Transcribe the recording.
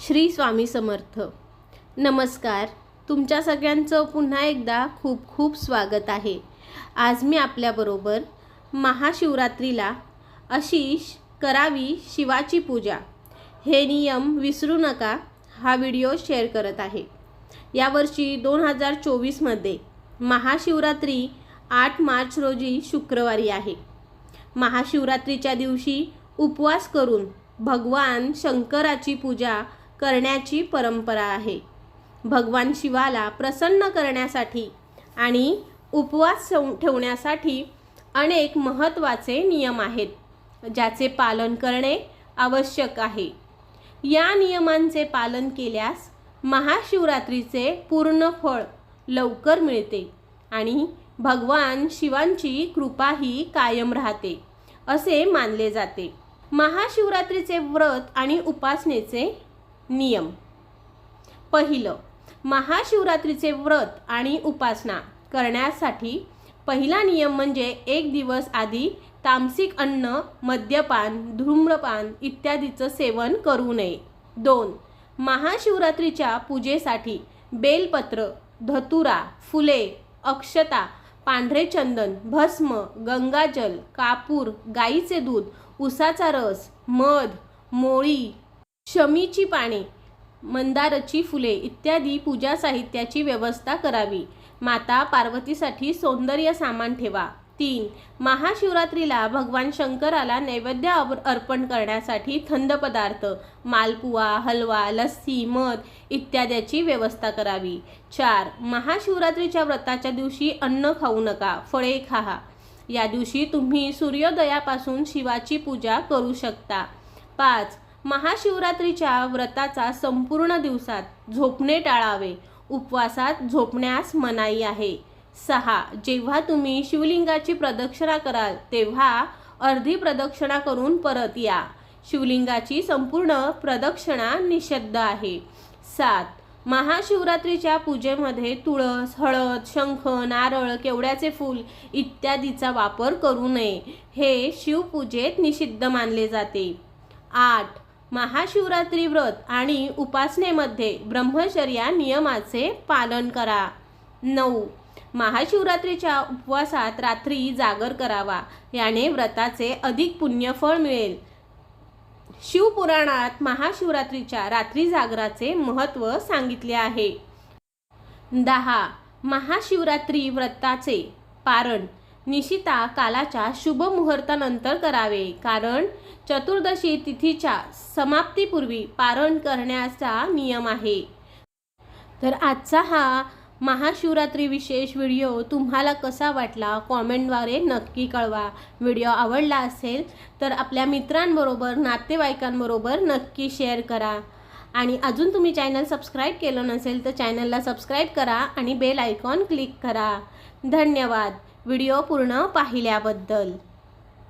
श्री स्वामी समर्थ. नमस्कार. तुमच्या सगळ्यांचं पुन्हा एकदा खूप खूप स्वागत आहे. आज मी आपल्याबरोबर महाशिवरात्रीला अशी करावी शिवाची पूजा. हे नियम विसरू नका हा व्हिडिओ शेअर करत आहे. यावर्षी दोन हजार चोवीसमध्ये महाशिवरात्री आठ मार्च रोजी शुक्रवारी आहे. महाशिवरात्रीच्या दिवशी उपवास करून भगवान शंकराची पूजा करण्याची परंपरा आहे. भगवान शिवाला प्रसन्न करण्यासाठी आणि उपवास ठेवण्यासाठी अनेक महत्त्वाचे नियम आहेत ज्याचे पालन करणे आवश्यक आहे. या नियमांचे पालन केल्यास महाशिवरात्रीचे पूर्ण फळ लवकर मिळते आणि भगवान शिवांची कृपाही कायम राहते असे मानले जाते. महाशिवरात्रीचे व्रत आणि उपासनेचे नियम. पहिलं महाशिवरात्रीचे व्रत आणि उपासना करण्यासाठी पहिला नियम म्हणजे एक दिवस आधी तामसिक अन्न मद्यपान धूम्रपान इत्यादीचं सेवन करू नये. दोन महाशिवरात्रीच्या पूजेसाठी बेलपत्र धतुरा फुले अक्षता पांढरे चंदन भस्म गंगाजल कापूर गाईचे दूध उसाचा रस मध मोळी शमीची पाने मंदारची फुले इत्यादी पूजा साहित्याची व्यवस्था करावी. माता पार्वतीसाठी सौंदर्य सामान ठेवा. तीन महाशिवरात्रीला भगवान शंकराला नैवेद्य अर्पण करण्यासाठी थंड पदार्थ मालपुवा हलवा लस्सी मध इत्याद्याची व्यवस्था करावी. चार महाशिवरात्रीच्या व्रताच्या दिवशी अन्न खाऊ नका फळे खा या दिवशी तुम्ही सूर्योदयापासून शिवाची पूजा करू शकता. पाच महाशिवरात्रीच्या व्रताचा संपूर्ण दिवसात झोपणे टाळावे. उपवासात झोपण्यास मनाई आहे. सहा. जेव्हा तुम्ही शिवलिंगाची प्रदक्षिणा कराल तेव्हा अर्धी प्रदक्षिणा करून परत या. शिवलिंगाची संपूर्ण प्रदक्षिणा निषिद्ध आहे. सात. महाशिवरात्रीच्या पूजेमध्ये तुळस हळद शंख नारळ केवड्याचे फूल इत्यादीचा वापर करू नये. हे शिवपूजेत निषिद्ध मानले जाते. आठ. महाशिवरात्री व्रत आणि उपासनेमध्ये ब्रह्मचर्या नियमाचे पालन करा. नऊ. महाशिवरात्रीच्या उपवासात रात्री जागर करावा. याने व्रताचे अधिक पुण्यफळ मिळेल. शिवपुराणात महाशिवरात्रीच्या रात्री जागराचे महत्त्व सांगितले आहे. दहा. महाशिवरात्री व्रताचे पारण. निशिता कालाच्या शुभ मुहूर्तानंतर करावे. कारण चतुर्दशी तिथीच्या समाप्तीपूर्वी पारण करण्याचा नियम आहे. तर आजचा हा महाशिवरात्री विशेष व्हिडिओ तुम्हाला कसा वाटला? कॉमेंटद्वारे नक्की कळवा. व्हिडिओ आवडला असेल तर आपल्या मित्रांबरोबर नातेवाईकांबरोबर नक्की शेअर करा. आणि अजून तुम्ही चॅनल सबस्क्राईब केलं नसेल तर चॅनलला सबस्क्राईब करा आणि बेल आयकॉन क्लिक करा. धन्यवाद. व्हिडिओ पूर्ण पाहिल्याबद्दल.